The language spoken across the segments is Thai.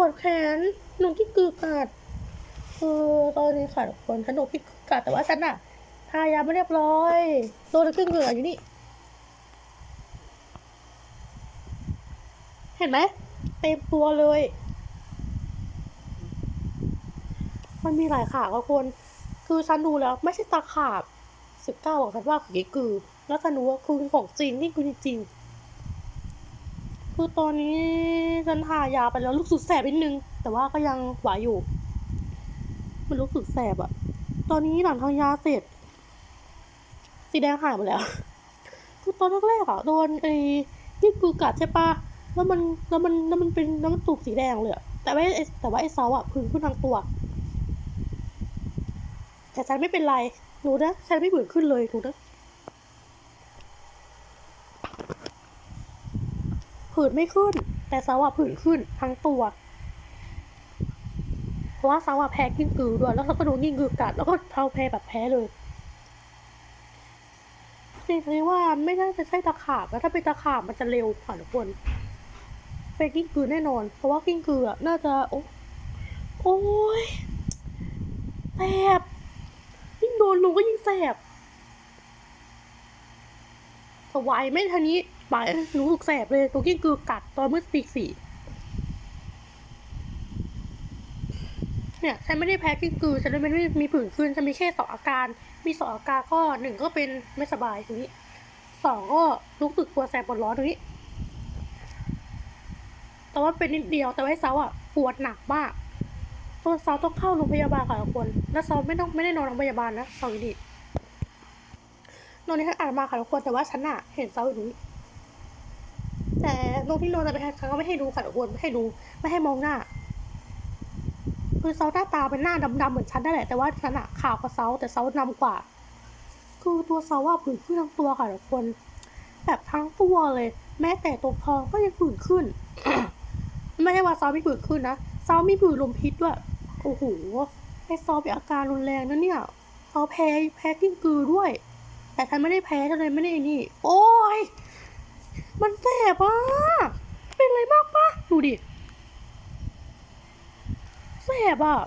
วดแขนหนูที่กือกัดเออตอนนี้ค่ะทุกคนฉันโดนที่กือกัดแต่ว่าฉันอะทายาไม่เรียบร้อยโดนครึ่งเหงื่ออยู่นี่ เห็นไหมเต็มตัวเลย มันมีหลายขาทุกคนคือฉันดูแล้วไม่ใช่ตาขาบสิบเก้าบอกฉันว่าของยี่กือ แล้วฉันรู้ว่าคือของจริงนี่คือจริง คือตอนนี้ฉันทายาไปแล้วรู้สึกแสบนิดนึง แต่ว่าก็ยังไหวอยู่ มันรู้สึกแสบอะตอนนี้หลังทางยาเสร็จ สีแดงหายหมดแล้ว คือตอนแรกๆอะโดนไอ้ยี่กือกัดใช่ปะแล้วมันแล้วมันแล้วมันเป็นแล้วมันตูบสีแดงเลยแต่ว่าไอ้แต่ว่าไอ้เซาอะพื้นขึ้นทั้งตัว แต่ฉันไม่เป็นไรหนูนะฉันไม่ผื่นขึ้นเลยหนูนะ ผื่นไม่ขึ้น แต่สาวะผื่นขึ้นทั้งตัว เพราะว่าสาวะแพ้กิ้งกือด้วย แล้วเขาก็โดนกิ้งกือกัด แล้วก็เท้าแพ้แบบแพ้เลยจริงๆว่าไม่น่าจะใช่ตะขาบแล้วถ้าเป็นตะขาบมันจะเร็วกว่าทุกคนเป็นกิ้งกือแน่นอน เพราะว่ากิ้งกือน่าจะ โอ้โอ้ยแสบยิ่งโดนลุงก็ยิ่งแสบสวายไม่ทันนี้ ปรู้สึกแสบเลยตัวกิ้งกือกัดตอนเมื่อตีสี่เนี่ยฉันไม่ได้แพ้กิ้งกือฉันไม่ได้มีผื่นขึ้นฉันมีแค่สองอาการ มีสองอาการก็หนึ่งก็เป็นไม่สบายตรงนี้สองก็รู้สึกตัวแสบปวดร้อนตรงนี้แต่ว่าเป็นนิดเดียวแต่ว่าไอ้เซาอะปวดหนักมากตัวเซาต้องเข้าโรงพยาบาลค่ะทุกคน แล้วเซาไม่ต้องไม่ได้นอนโรงพยาบาลนะเซาอยู่นี่นอนในฉันอ่านมาค่ะทุกคนแต่ว่าฉันอะเห็นเซาอยู่นี่ แต่ตรงที่นอนจะไปฉันก็ไม่ให้ดูค่ะทุกคนไม่ให้ดู ไม่ให้มองหน้า คือเซาหน้าตาเป็นหน้าดำๆเหมือนฉันนั่นแหละแต่ว่าฉันอะขาวกว่าเซาแต่เซานำกว่า คือตัวเซาว่าผื่นขึ้นทั้งตัวค่ะทุกคน แบบทั้งตัวเลย แม้แต่ตรงท้องก็ยังผื่นขึ้น ไม่ใช่ว่าเซาไม่ผื่นขึ้นนะเซามีผื่นลมพิษด้วยโอ้โหไอซอเป็นอาการรุนแรงนะเนี่ยเซอแพ้แพ้กิ้งกือด้วย แต่ฉันไม่ได้แพ้ฉันเลยไม่ได้นี่ โอ้ย มันแสบอะเป็นอะไรมากปะดูดิแสบอะ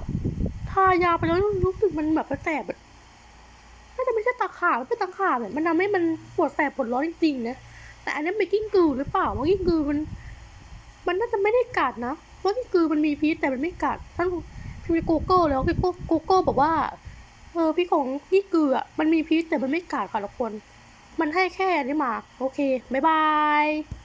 ทายาไปแล้วรู้สึกมันแบบแสบแบบน่าจะไม่ใช่ตาขาบมันเป็นตาขาบแบบมันทำให้มันปวดแสบปวดร้อนจริงๆนะแต่อันนั้นเป็นกิ้งกือหรือเปล่าว่ากิ้งกือมัน มันน่าจะไม่ได้กัดนะเพราะกิ้งกือมันมีพิษแต่มันไม่กัดท่านพี่กูเกิลแล้วพี่กูกูเกิลบอกว่าเออพี่ของกิ้งกืออะมันมีพิษแต่มันไม่กัดค่ะทุกคน มันให้แค่นี้มา โอเค บ๊ายบาย